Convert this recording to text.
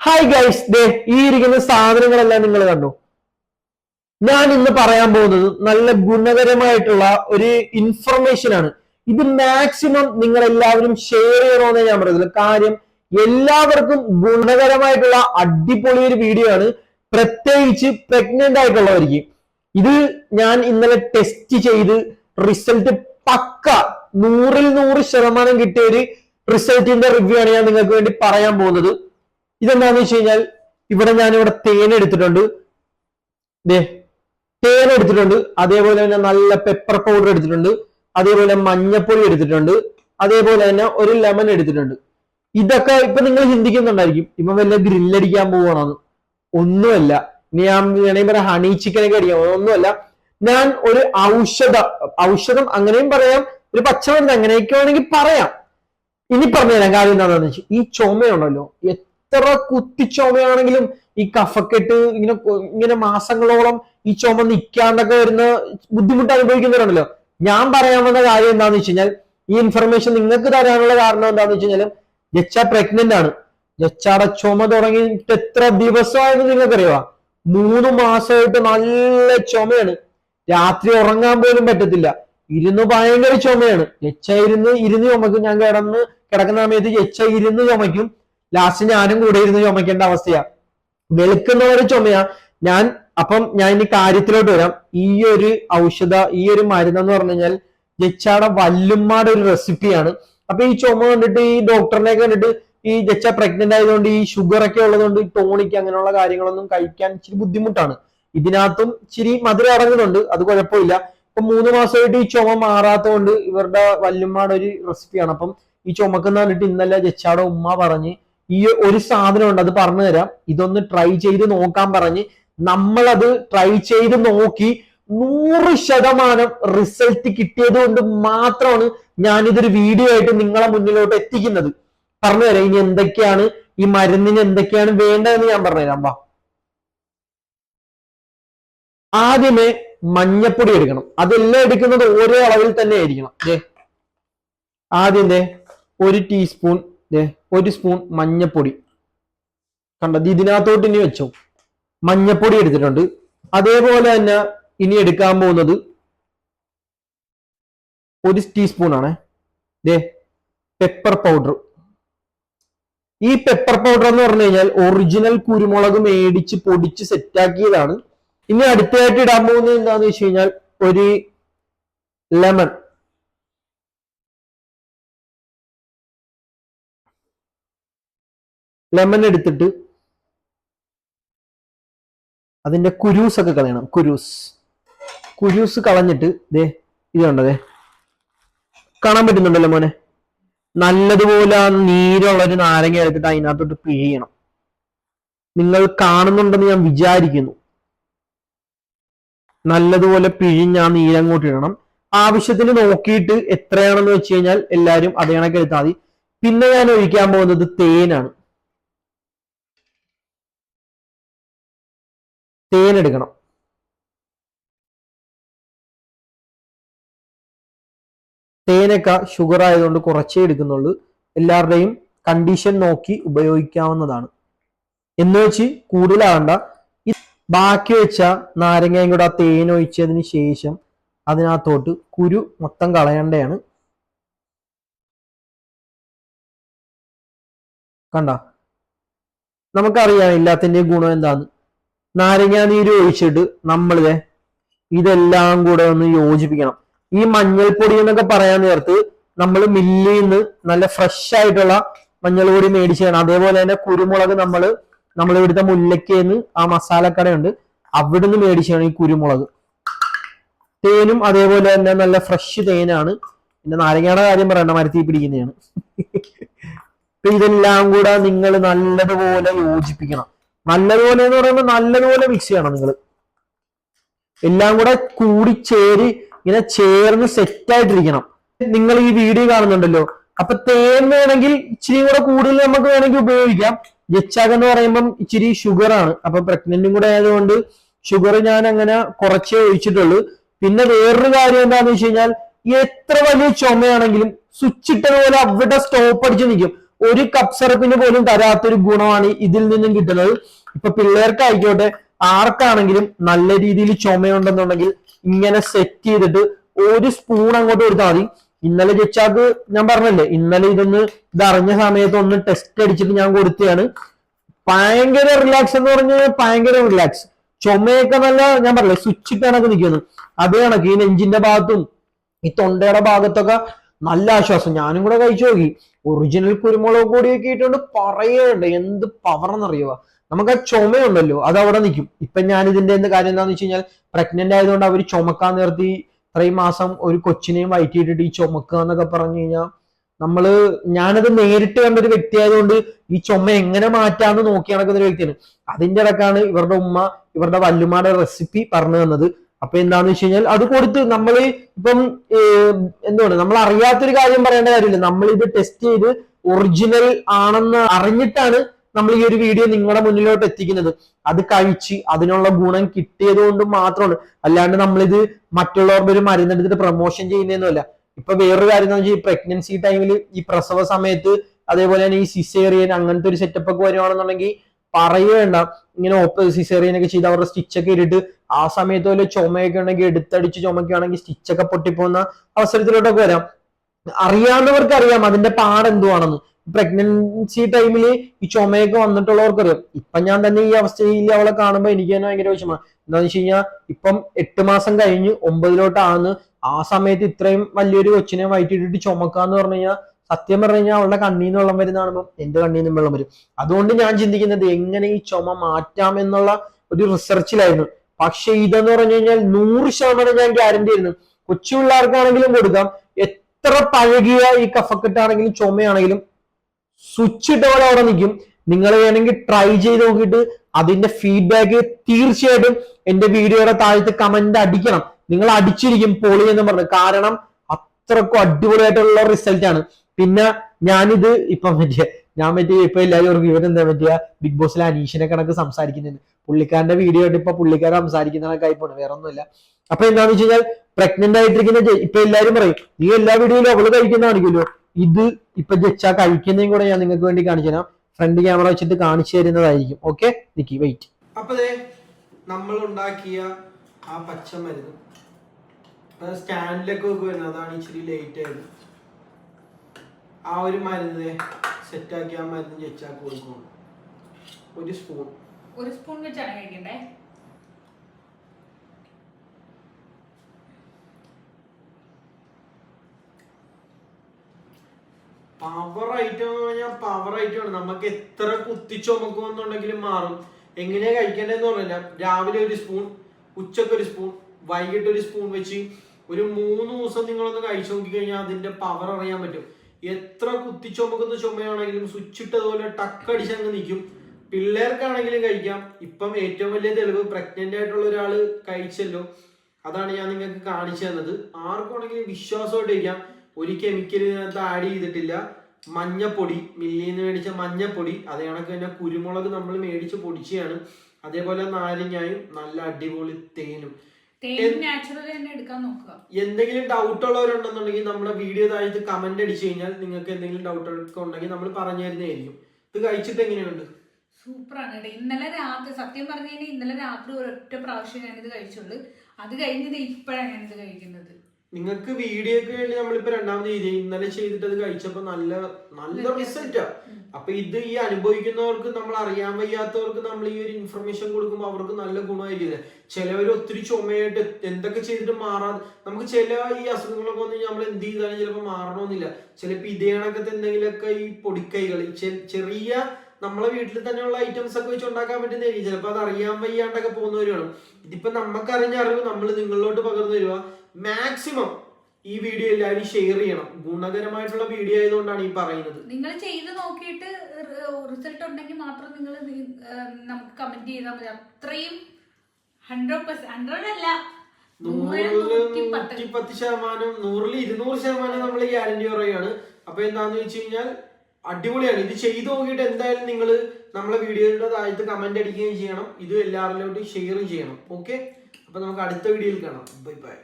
Hi guys ദേ ഈ ഇരിക്കുന്ന സാധനങ്ങളെല്ലാം നിങ്ങൾ കണ്ടു? ഞാൻ ഇന്ന് പറയാൻ പോകുന്നത് നല്ല ഗുണകരമായിട്ടുള്ള ഒരു ഇൻഫർമേഷൻ ആണ്. ഇത് മാക്സിമം നിങ്ങൾ എല്ലാവരും ഷെയർ ചെയ്യണമെന്ന് ഞാൻ പറയുന്നത് കാര്യം എല്ലാവർക്കും ഗുണകരമായിട്ടുള്ള അടിപൊളി ഒരു വീഡിയോ ആണ്. പ്രത്യേകിച്ച് പ്രഗ്നന്റ് ആയിട്ടുള്ളവർക്ക്. ഇത് ഞാൻ ഇന്നലെ ടെസ്റ്റ് ചെയ്ത് റിസൾട്ട് പക്ക നൂറിൽ നൂറ് ശതമാനം കിട്ടിയ ഒരു റിസൾട്ടിന്റെ റിവ്യൂ ആണ് ഞാൻ നിങ്ങൾക്ക് വേണ്ടി പറയാൻ പോകുന്നത്. ഇതെന്താന്ന് വെച്ച് കഴിഞ്ഞാൽ ഇവിടെ ഞാൻ ഇവിടെ തേൻ എടുത്തിട്ടുണ്ട്. ദേ തേൻ എടുത്തിട്ടുണ്ട്. അതേപോലെ തന്നെ നല്ല പെപ്പർ പൗഡർ എടുത്തിട്ടുണ്ട്. അതേപോലെ മഞ്ഞപ്പൊടി എടുത്തിട്ടുണ്ട്. അതേപോലെ തന്നെ ഒരു ലെമൺ എടുത്തിട്ടുണ്ട്. ഇതൊക്കെ ഇപ്പൊ നിങ്ങൾ ചിന്തിക്കുന്നുണ്ടായിരിക്കും ഇപ്പൊ വല്ല ഗ്രില്ലടിക്കാൻ പോവാണെന്ന് ഒന്നുമല്ല. ഇനി ഞാൻ വേണമെങ്കിൽ പറയാം ഹണി ചിക്കനൊക്കെ അടിക്കാം ഒന്നുമല്ല. ഞാൻ ഒരു ഔഷധ ഔഷധം അങ്ങനെയും പറയാം ഒരു പച്ചമരുന്ന് അങ്ങനെയൊക്കെ വേണമെങ്കിൽ പറയാം. ഇനി പറഞ്ഞുതരാം കാര്യം എന്താണെന്ന് വെച്ചാൽ ഈ ചുമയുണ്ടല്ലോ എത്ര കുത്തി ചുമയാണെങ്കിലും ഈ കഫക്കെട്ട് ഇങ്ങനെ ഇങ്ങനെ മാസങ്ങളോളം ഈ ചുമ നിൽക്കാണ്ടൊക്കെ വരുന്ന ബുദ്ധിമുട്ട് അനുഭവിക്കുന്നവരുണ്ടല്ലോ ഞാൻ പറയാൻ വന്ന കാര്യം എന്താന്ന് വെച്ച് കഴിഞ്ഞാൽ ഈ ഇൻഫർമേഷൻ നിങ്ങൾക്ക് തരാനുള്ള കാരണം എന്താന്ന് വെച്ച് കഴിഞ്ഞാൽ ജച്ച പ്രഗ്നന്റ് ആണ്. ജച്ചാടെ ചുമ തുടങ്ങിയിട്ട് എത്ര ദിവസമായെന്ന് നിങ്ങൾക്കറിയാം മൂന്ന് മാസമായിട്ട് നല്ല ചുമയാണ്. രാത്രി ഉറങ്ങാൻ പോലും പറ്റത്തില്ല. ഇരുന്ന് ഭയങ്കര ചുമയാണ്. എച്ച ഇരുന്ന് ഇരുന്ന് ചുമക്കും. ഞാൻ കിടന്ന് കിടക്കുന്ന സമയത്ത് എച്ച ഇരുന്ന് ചുമക്കും ലാസ്റ്റ് ഞാനും കൂടെ ഇരുന്ന് ചുമക്കേണ്ട അവസ്ഥയാ. വെളുക്കുന്നവരെ ചുമയാ. ഞാൻ അപ്പം ഞാൻ ഇനി കാര്യത്തിലോട്ട് വരാം. ഈ ഒരു ഔഷധ ഈ ഒരു മരുന്ന് എന്ന് പറഞ്ഞു കഴിഞ്ഞാൽ ജച്ചാടെ വല്ലുമ്മാടെ ഒരു റെസിപ്പിയാണ് അപ്പൊ ഈ ചുമ കണ്ടിട്ട് ഈ ഡോക്ടറിനെ കണ്ടിട്ട് ഈ ജച്ച പ്രഗ്നന്റ് ആയതുകൊണ്ട് ഈ ഷുഗർ ഒക്കെ ഉള്ളതുകൊണ്ട് ഈ ടോണിക്ക് അങ്ങനെയുള്ള കാര്യങ്ങളൊന്നും കഴിക്കാൻ ഇച്ചിരി ബുദ്ധിമുട്ടാണ്. ഇതിനകത്തും ഇച്ചിരി മധുരം അടങ്ങുന്നുണ്ട്. അത് കുഴപ്പമില്ല. ഇപ്പൊ മൂന്ന് മാസമായിട്ട് ഈ ചുമ മാറാത്തതുകൊണ്ട് ഇവരുടെ വല്ലുമ്മാടെ ഒരു റെസിപ്പിയാണ് അപ്പം ഈ ചുമക്കുന്ന കണ്ടിട്ട് ഇന്നലെ ജച്ചാടെ ഉമ്മ പറഞ്ഞ് ഈ ഒരു സാധനം ഉണ്ട് അത് പറഞ്ഞു തരാം. ഇതൊന്ന് ട്രൈ ചെയ്ത് നോക്കാൻ പറഞ്ഞ് നമ്മളത് ട്രൈ ചെയ്ത് നോക്കി നൂറ് ശതമാനം റിസൾട്ട് കിട്ടിയത് കൊണ്ട് മാത്രമാണ് ഞാനിതൊരു വീഡിയോ ആയിട്ട് നിങ്ങളെ മുന്നിലോട്ട് എത്തിക്കുന്നത്. പറഞ്ഞു തരാം ഇനി എന്തൊക്കെയാണ് ഈ മരുന്നിന് എന്തൊക്കെയാണ് വേണ്ടതെന്ന് ഞാൻ പറഞ്ഞുതരാം വാ. ആദ്യമേ മഞ്ഞപ്പൊടി എടുക്കണം. അതെല്ലാം എടുക്കുന്നത് ഓരോ അളവിൽ തന്നെ ആയിരിക്കണം. ആദ്യം ഒരു ടീസ്പൂൺ ഒരു സ്പൂൺ മഞ്ഞപ്പൊടി. കണ്ടത് ഇതിനകത്തോട്ട് ഇനി വെച്ചോ. മഞ്ഞപ്പൊടി എടുത്തിട്ടുണ്ട്. അതേപോലെ തന്നെ ഇനി എടുക്കാൻ പോകുന്നത് ഒരു ടീസ്പൂൺ ആണ്. ദേ പെപ്പർ പൗഡർ ഈ പെപ്പർ പൗഡർ എന്ന് പറഞ്ഞു കഴിഞ്ഞാൽ ഒറിജിനൽ കുരുമുളക് മേടിച്ച് പൊടിച്ച് സെറ്റാക്കിയതാണ് ഇനി അടുത്തായിട്ട് ഇടാൻ പോകുന്നത് എന്താന്ന് വെച്ച് കഴിഞ്ഞാൽ ഒരു ലെമൺ ലെമൺ എടുത്തിട്ട് അതിന്റെ കുരൂസ് ഒക്കെ കളയണം. കുരൂസ്. കുരൂസ് കളഞ്ഞിട്ട് ദേ ഇത് കണ്ടതേ കാണാൻ പറ്റുന്നുണ്ടല്ലോ മോനെ? നല്ലതുപോലെ ആ നീരുള്ള ഒരു നാരങ്ങ എടുത്തിട്ട് അതിനകത്തോട്ട് പിഴിയണം. നിങ്ങൾ കാണുന്നുണ്ടെന്ന് ഞാൻ വിചാരിക്കുന്നു. നല്ലതുപോലെ പിഴിഞ്ഞ് ആ നീരങ്ങോട്ട് ഇടണം. ആവശ്യത്തിന് നോക്കിയിട്ട് എത്രയാണെന്ന് വെച്ച് കഴിഞ്ഞാൽ എല്ലാവരും അതേ മതി. പിന്നെ ഞാൻ ഒഴിക്കാൻ പോകുന്നത് തേനാണ്. തേൻ എടുക്കണം തേനൊക്കെ ഷുഗർ ആയതുകൊണ്ട് കുറച്ചേ എടുക്കുന്നുള്ളൂ. എല്ലാവരുടെയും കണ്ടീഷൻ നോക്കി ഉപയോഗിക്കാവുന്നതാണ്. എന്ന് വെച്ച് കൂടുതലാവണ്ട. ഈ ബാക്കി വെച്ച നാരങ്ങയും കൂടെ ആ തേൻ ഒഴിച്ചതിന് ശേഷം അതിനകത്തോട്ട് കുരു മൊത്തം കളയേണ്ടതാണ് കണ്ട? നമുക്കറിയാം എല്ലാത്തിന്റെയും ഗുണം എന്താന്ന്. നാരങ്ങ നീര് ഒഴിച്ചിട്ട് നമ്മളിത് ഇതെല്ലാം കൂടെ ഒന്ന് യോജിപ്പിക്കണം. ഈ മഞ്ഞൾപ്പൊടി എന്നൊക്കെ പറയാൻ നേരത്ത് നമ്മൾ മില്ലിൽ നിന്ന് നല്ല ഫ്രഷ് ആയിട്ടുള്ള മഞ്ഞൾ പൊടി ചെയ്യണം അതേപോലെ തന്നെ കുരുമുളക് നമ്മൾ നമ്മൾ ഇവിടുത്തെ മുല്ലക്കേന്ന് ആ മസാലക്കടയുണ്ട്. അവിടുന്ന് മേടിച്ചാണ് ഈ കുരുമുളക്. തേനും അതേപോലെ തന്നെ നല്ല ഫ്രഷ് തേനാണ്. പിന്നെ നാരങ്ങയുടെ കാര്യം പറയണ്ട മരത്തിൽ പിടിക്കുന്നതാണ്. ഇതെല്ലാം കൂടെ നിങ്ങൾ നല്ലതുപോലെ യോജിപ്പിക്കണം. നല്ലതുപോലെ എന്ന് പറയുമ്പോൾ നല്ലതുപോലെ മിക്സ് ചെയ്യണം നിങ്ങൾ എല്ലാം കൂടെ കൂടി ചേരി ഇങ്ങനെ ചേർന്ന് സെറ്റ് ആയിട്ടിരിക്കണം. നിങ്ങൾ ഈ വീഡിയോ കാണുന്നുണ്ടല്ലോ. അപ്പൊ തേൻ വേണമെങ്കിൽ ഇച്ചിരി കൂടെ കൂടുതൽ നമുക്ക് വേണമെങ്കിൽ ഉപയോഗിക്കാം. ജച്ചാഗ് എന്ന് പറയുമ്പം ഇച്ചിരി ഷുഗർ ആണ്. അപ്പൊ പ്രഗ്നന്റും കൂടെ ആയതുകൊണ്ട് ഷുഗർ ഞാൻ അങ്ങനെ കുറച്ചേ ഒഴിച്ചിട്ടുള്ളൂ. പിന്നെ വേറൊരു കാര്യം എന്താണെന്ന് വെച്ച് കഴിഞ്ഞാൽ എത്ര വലിയ ചുമയാണെങ്കിലും സ്വിച്ച് ഇട്ടതുപോലെ അവിടെ സ്റ്റോപ്പ് അടിച്ച് നിൽക്കും. ഒരു കപ്പ് സിറപ്പിന് പോലും തരാത്തൊരു ഗുണമാണ് ഇതിൽ നിന്നും കിട്ടുന്നത്. ഇപ്പൊ പിള്ളേർക്കായിക്കോട്ടെ ആർക്കാണെങ്കിലും നല്ല രീതിയിൽ ചുമയുണ്ടെന്നുണ്ടെങ്കിൽ ഇങ്ങനെ സെറ്റ് ചെയ്തിട്ട് ഒരു സ്പൂൺ അങ്ങോട്ട് കൊടുത്താൽ മതി. ഇന്നലെ ജച്ചാക്ക് ഞാൻ പറഞ്ഞല്ലേ ഇന്നലെ ഇതൊന്ന് ഇതറിഞ്ഞ സമയത്ത് ഒന്ന് ടെസ്റ്റ് അടിച്ചിട്ട് ഞാൻ കൊടുത്തതാണ്. ഭയങ്കര റിലാക്സ് എന്ന് പറഞ്ഞാൽ ഭയങ്കര റിലാക്സ് ചുമയൊക്കെ നല്ല ഞാൻ പറഞ്ഞില്ലേ സ്വിച്ച് ഇട്ടാണൊക്കെ നിൽക്കുന്നു അത് കണക്ക് ഈ നെഞ്ചിന്റെ ഭാഗത്തും ഈ തൊണ്ടയുടെ ഭാഗത്തൊക്കെ നല്ല ആശ്വാസം. ഞാനും കൂടെ കഴിച്ചു നോക്കി. ഒറിജിനൽ കുരുമുളക് പൊടിയൊക്കെ ഇട്ടുകൊണ്ട് പറയണ്ട എന്ത് പവർ എന്നറിയുക നമുക്ക് ആ ചുമയുണ്ടല്ലോ അത് അവിടെ നിൽക്കും. ഇപ്പൊ ഞാൻ ഇതിന്റെ എന്ത് കാര്യം എന്താണെന്ന് വെച്ച് കഴിഞ്ഞാൽ പ്രഗ്നന്റ് ആയതുകൊണ്ട് അവർ ചുമക്കാൻ നിർത്തി ഇത്രയും മാസം ഒരു കൊച്ചിനെയും വയറ്റിയിട്ടിട്ട് ഈ ചുമക്കുക എന്നൊക്കെ പറഞ്ഞു കഴിഞ്ഞാൽ നമ്മൾ ഞാനത് നേരിട്ട് കണ്ട ഒരു വ്യക്തി ആയതുകൊണ്ട് ഈ ചുമ എങ്ങനെ മാറ്റാന്ന് നോക്കി നടക്കുന്ന ഒരു വ്യക്തിയാണ്. അതിന്റെ ഇടക്കാണ് ഇവരുടെ ഉമ്മ ഇവരുടെ വല്ലുമാരുടെ റെസിപ്പി പറഞ്ഞു തന്നത്. അപ്പൊ എന്താന്ന് വെച്ച് കഴിഞ്ഞാൽ അത് കൊടുത്ത് നമ്മൾ ഇപ്പം ഏർ, എന്തുകൊണ്ട് നമ്മൾ അറിയാത്തൊരു കാര്യം പറയേണ്ട കാര്യമില്ല. നമ്മൾ ഇത് ടെസ്റ്റ് ചെയ്ത് ഒറിജിനൽ ആണെന്ന് അറിഞ്ഞിട്ടാണ് നമ്മൾ ഈ ഒരു വീഡിയോ നിങ്ങളുടെ മുന്നിലോട്ട് എത്തിക്കുന്നത്. അത് കഴിച്ച് അതിനുള്ള ഗുണം കിട്ടിയത് കൊണ്ട് മാത്രമാണ്. അല്ലാണ്ട് നമ്മളിത് മറ്റുള്ളവരുടെ ഒരു മരുന്നെടുത്തിട്ട് പ്രൊമോഷൻ ചെയ്യുന്നതൊന്നുമല്ല. ഇപ്പൊ വേറൊരു കാര്യം എന്ന് വെച്ചാൽ ഈ പ്രഗ്നൻസി ടൈമിൽ ഈ പ്രസവ സമയത്ത് അതേപോലെ തന്നെ ഈ സിസേറിയൻ അങ്ങനത്തെ ഒരു സെറ്റപ്പ് ഒക്കെ വരുവാണെന്നുണ്ടെങ്കിൽ പറയുവേണ്ട ഇങ്ങനെ ഓപ്പ സിസേറിയൻ ഒക്കെ ചെയ്ത് അവരുടെ സ്റ്റിച്ചൊക്കെ ഇട്ടിട്ട് ആ സമയത്ത് വല്ല ചുമയൊക്കെ ഉണ്ടെങ്കിൽ എടുത്തടിച്ച് ചുമക്കുകയാണെങ്കിൽ സ്റ്റിച്ച് ഒക്കെ പൊട്ടിപ്പോകുന്ന അവസരത്തിലോട്ടൊക്കെ വരാം. അറിയാവുന്നവർക്ക് അറിയാം അതിന്റെ പാടെന്തുവാണെന്ന് പ്രഗ്നൻസി ടൈമിൽ ഈ ചുമയൊക്കെ വന്നിട്ടുള്ളവർക്ക് അറിയാം ഇപ്പൊ ഞാൻ തന്നെ ഈ അവസ്ഥയിൽ അവളെ കാണുമ്പോൾ എനിക്ക് തന്നെ ഭയങ്കര വിഷമമാണ് എന്താണെന്ന് വെച്ച് കഴിഞ്ഞാൽ ഇപ്പം എട്ട് മാസം കഴിഞ്ഞ് ഒമ്പതിലോട്ടാണ് ആ സമയത്ത് ഇത്രയും വലിയൊരു കൊച്ചിനെ വയറ്റിട്ടിട്ട് ചുമക്കാന്ന് പറഞ്ഞു കഴിഞ്ഞാൽ സത്യം പറഞ്ഞു കഴിഞ്ഞാൽ അവളുടെ കണ്ണീന്ന് വെള്ളം വരുന്ന കാണുമ്പോൾ എന്റെ കണ്ണീന്നും വെള്ളം വരും. അതുകൊണ്ട് ഞാൻ ചിന്തിക്കുന്നത് എങ്ങനെ ഈ ചുമ മാറ്റാം എന്നുള്ള ഒരു റിസർച്ചിലായിരുന്നു പക്ഷെ ഇതെന്ന് പറഞ്ഞു കഴിഞ്ഞാൽ നൂറ് ശതമാനം ഞാൻ ഗ്യാരണ്ടി ആയിരുന്നു. കൊച്ചു പിള്ളേർക്കാണെങ്കിലും കൊടുക്കാം. എത്ര പഴകിയ ഈ കഫക്കെട്ടാണെങ്കിലും ചുമയാണെങ്കിലും സ്വിച്ച് ഇട്ട പോലെ അവിടെ നിൽക്കും. നിങ്ങൾ വേണമെങ്കിൽ ട്രൈ ചെയ്ത് നോക്കിയിട്ട് അതിന്റെ ഫീഡ്ബാക്ക് തീർച്ചയായിട്ടും എന്റെ വീഡിയോയുടെ താഴത്ത് കമന്റ് അടിക്കണം. നിങ്ങൾ അടിച്ചിരിക്കും പൊളി എന്ന് പറഞ്ഞു. കാരണം അത്രക്കും അടിപൊളിയായിട്ടുള്ള റിസൾട്ട് ആണ്. പിന്നെ ഞാനിത് ഇപ്പൊ മറ്റേ ഞാൻ മറ്റേ ഇപ്പൊ എല്ലാവരും ഇവരെന്താ പറ്റിയ ബിഗ് ബോസിലെ അനീഷിനെ കണക്ക് സംസാരിക്കുന്നുണ്ട്. പുള്ളിക്കാരന്റെ വീഡിയോ ആയിട്ട് ഇപ്പൊ പുള്ളിക്കാരെ സംസാരിക്കുന്ന പോണ് വേറെ ഒന്നുമില്ല അപ്പൊ എന്താന്ന് വെച്ച് കഴിഞ്ഞാൽ പ്രഗ്നന്റ് ആയിട്ടിരിക്കുന്ന ഇപ്പൊ എല്ലാരും പറയും നീ എല്ലാ വീഡിയോയിലും അവൾ കഴിക്കുന്നതാണെങ്കിലോ ഇത് ഇപ്പൊ ജച്ച കഴിക്കുന്നതും കൂടെ ഞാൻ നിങ്ങൾക്ക് വേണ്ടി കാണിച്ചു തരാം. ഫ്രണ്ട് ക്യാമറ വെച്ചിട്ട് കാണിച്ചു തരുന്നതായിരിക്കും. ഓക്കെ നിക്കി വെയിറ്റ് അപ്പൊ നമ്മൾ ഉണ്ടാക്കിയ ആ പച്ച മരുന്ന് സ്റ്റാൻഡിലൊക്കെ വെക്കുമായിരുന്നു അതാണ് ഇച്ചിരി ലേറ്റ് ആയത് ആ ഒരു മരുന്ന് സെറ്റാക്കി ആ മരുന്ന് ജച്ചാക്ക് കൊടുക്കണം ഒരു സ്പൂൺ ഒരു സ്പൂൺ വെച്ചാണ് കഴിക്കണ്ടേ? പവർ ഐറ്റം പറഞ്ഞാൽ പവർ ഐറ്റം ആണ്. നമുക്ക് എത്ര കുത്തി ചുമക്കുമെന്നുണ്ടെങ്കിലും മാറും. എങ്ങനെയാ കഴിക്കേണ്ടതെന്ന് പറഞ്ഞില്ല. രാവിലെ ഒരു സ്പൂൺ ഉച്ചയ്ക്ക് ഒരു സ്പൂൺ വൈകിട്ട് ഒരു സ്പൂൺ വെച്ച് ഒരു മൂന്ന് ദിവസം നിങ്ങളൊന്ന് കഴിച്ചു നോക്കി കഴിഞ്ഞാൽ അതിന്റെ പവർ അറിയാൻ പറ്റും. എത്ര കുത്തി ചുമക്കുന്ന ചുമയാണെങ്കിലും സ്വിച്ച് ഇട്ടതുപോലെ ടക്കടിച്ച് അങ്ങ് നിൽക്കും പിള്ളേർക്കാണെങ്കിലും കഴിക്കാം. ഇപ്പം ഏറ്റവും വലിയ തെളിവ് പ്രഗ്നന്റ് ആയിട്ടുള്ള ഒരാൾ കഴിച്ചല്ലോ. അതാണ് ഞാൻ നിങ്ങൾക്ക് കാണിച്ചു തന്നത്. ആർക്കാണെങ്കിലും വിശ്വാസമായിട്ട് കഴിക്കാം. ഒരു കെമിക്കൽ ഇതിനകത്ത് ആഡ് ചെയ്തിട്ടില്ല. മഞ്ഞപ്പൊടി മില്ലിൽ നിന്ന് മേടിച്ച മഞ്ഞപ്പൊടി. അതേ കണക്ക് തന്നെ കുരുമുളക് നമ്മൾ മേടിച്ച് പൊടിച്ചതാണ്. അതേപോലെ നാരങ്ങായും നല്ല അടിപൊളി തേനും. എന്തെങ്കിലും ഡൗട്ട് ഉള്ളവരുണ്ടെന്നുണ്ടെങ്കിൽ നമ്മുടെ വീഡിയോ താഴത്ത് കമന്റ് അടിച്ചു കഴിഞ്ഞാൽ നിങ്ങൾക്ക് എന്തെങ്കിലും ഡൗട്ട് ഉണ്ടെങ്കിൽ നമ്മൾ പറഞ്ഞു തരുന്നതായിരിക്കും. ഇത് കഴിച്ചിട്ട് എങ്ങനെയുണ്ട്? സൂപ്പറാണ് കേട്ടോ. ഇന്നലെ രാത്രി സത്യം പറഞ്ഞു കഴിഞ്ഞാൽ ഇന്നലെ രാത്രി ഒരൊറ്റ പ്രാവശ്യം ഞാനിത് കഴിച്ചുള്ളൂ. അത് കഴിഞ്ഞത് ഇപ്പോഴാണ് ഞാനിത് കഴിക്കുന്നത്. നിങ്ങൾക്ക് വീഡിയോക്ക് വേണ്ടി നമ്മളിപ്പോ രണ്ടാമത് ചെയ്ത് ഇന്നലെ ചെയ്തിട്ട് അത് കഴിച്ചപ്പോ നല്ല നല്ല റിസൾട്ടാ അപ്പൊ ഇത് ഈ അനുഭവിക്കുന്നവർക്ക് നമ്മൾ അറിയാൻ വയ്യാത്തവർക്ക് നമ്മൾ ഈ ഒരു ഇൻഫർമേഷൻ കൊടുക്കുമ്പോൾ അവർക്ക് നല്ല ഗുണമായിരിക്കും. ചിലവർ ഒത്തിരി ചുമയായിട്ട് എന്തൊക്കെ ചെയ്തിട്ട് മാറാതെ നമുക്ക് ചില ഈ അസുഖങ്ങളൊക്കെ വന്നു നമ്മൾ എന്ത് ചെയ്താലും ചിലപ്പോൾ മാറണമെന്നില്ല ചിലപ്പോ ഇതേ കണക്കത്തെ എന്തെങ്കിലുമൊക്കെ ഈ പൊടിക്കൈകൾ ചെറിയ നമ്മളെ വീട്ടിൽ തന്നെയുള്ള ഐറ്റംസ് ഒക്കെ വെച്ച് ഉണ്ടാക്കാൻ പറ്റുന്നതായിരിക്കും ചിലപ്പോൾ അത് അറിയാൻ വയ്യാണ്ടൊക്കെ പോകുന്നവരാണ് ഇതിപ്പോ നമുക്കറിഞ്ഞ അറിവ് നമ്മൾ നിങ്ങളിലോട്ട് പകർന്നു തരുക മാക്സിമം ഈ വീഡിയോ എല്ലാവരും ഷെയർ ചെയ്യണം. ഗുണകരമായിട്ടുള്ള വീഡിയോ ആയതുകൊണ്ടാണ് ഈ പറയുന്നത്. നിങ്ങൾ ചെയ്ത് നോക്കിയിട്ട് റിസൾട്ട് ഉണ്ടെങ്കിൽ മാത്രം നിങ്ങൾ നമുക്ക് കമന്റ് ചെയ്താൽ മതി. അത്രയും ഹൺഡ്രഡ് പെർസെന്റ് ഹൺഡ്രഡ് അല്ല. നൂറിൽ നൂറിൽ നൂറ്റി പത്ത് ശതമാനം നൂറിൽ ഇരുന്നൂറ് ശതമാനം നമ്മൾ ഗ്യാരണ്ടി പറയുകയാണ് അപ്പൊ എന്താന്ന് വെച്ച് കഴിഞ്ഞാൽ അടിപൊളിയാണ്. ഇത് ചെയ്തു നോക്കിയിട്ട് എന്തായാലും നിങ്ങൾ നമ്മളെ വീഡിയോയുടെ താഴത്ത് കമന്റ് അടിക്കുകയും ചെയ്യണം. ഇത് എല്ലാവരിലോട്ടും ഷെയറും ചെയ്യണം. ഓക്കെ അപ്പൊ നമുക്ക് അടുത്ത വീഡിയോയിൽ കാണാം. Bye bye